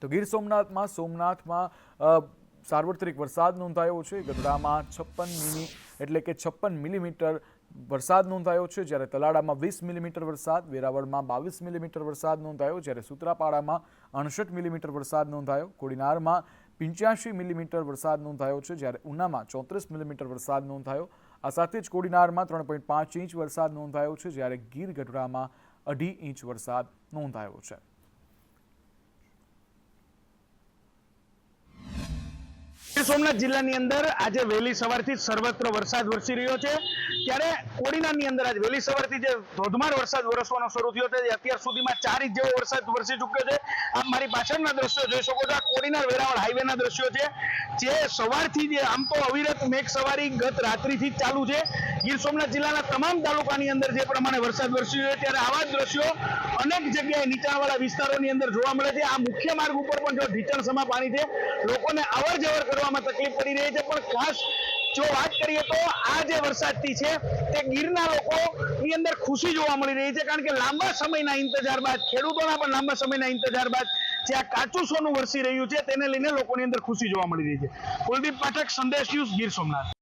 તો ગીર સોમનાથમાં સોમનાથમાં સાર્વત્રિક વરસાદ નોંધાયો છે. ગઢડામાં છપ્પન મિલી એટલે કે છપ્પન મિલીમીટર વરસાદ નોંધાયો છે. જ્યારે તલાડામાં વીસ મિલીમીટર વરસાદ, વેરાવળમાં બાવીસ મિલીમીટર વરસાદ નોંધાયો, જ્યારે સુત્રાપાડામાં અણસઠ મિલીમીટર વરસાદ નોંધાયો. કોડીનારમાં પંચ્યાસી મિલીમીટર વરસાદ નોંધાયો છે. જ્યારે ઉનામાં ચોત્રીસ મિલીમીટર વરસાદ નોંધાયો. આ સાથે જ કોડીનારમાં ત્રણ પોઈન્ટ પાંચ ઇંચ વરસાદ નોંધાયો છે. જ્યારે ગીર ગઢડામાં અઢી ઇંચ વરસાદ નોંધાયો છે. સોમનાથ જિલ્લાની અંદર આજે વહેલી સવારથી સર્વત્ર વરસાદ વરસી રહ્યો છે. ત્યારે કોડીનારની અંદર આજે વહેલી સવારથી જે ધોધમાર વરસાદ વરસવાનો શરૂ થયો છે અત્યાર સુધીમાં ચાર ઇંચ જેવો વરસાદ વરસી ચૂક્યો છે. આપ મારી પાછળના દ્રશ્યો જોઈ શકો છો, આ કોડીનાર વેરાવળ હાઈવેના દ્રશ્યો છે, જે સવારથી જે આમ તો અવિરત મેઘ સવારી ગત રાત્રિથી ચાલુ છે. ગીર સોમનાથ જિલ્લાના તમામ તાલુકાની અંદર જે પ્રમાણે વરસાદ વરસી રહ્યો છે, ત્યારે આવા જ દ્રશ્યો અનેક જગ્યાએ નીચાણવાળા વિસ્તારોની અંદર જોવા મળે છે. આ મુખ્ય માર્ગ ઉપર પણ જો ઢીચણ સમા પાણી છે, લોકોને અવર જવર કરવામાં તકલીફ પડી રહી છે. પણ ખાસ જો વાત કરીએ તો આ જે વરસાદથી છે, તે ગીરના લોકોની અંદર ખુશી જોવા મળી રહી છે. કારણ કે લાંબા સમયના ઇંતજાર બાદ, ખેડૂતોના પણ લાંબા સમયના ઇંતજાર બાદ જે આ કાચું સોનું વરસી રહ્યું છે, તેને લઈને લોકોની અંદર ખુશી જોવા મળી રહી છે. કુલદીપ પાઠક, સંદેશ ન્યૂઝ ગીર સોમનાથ.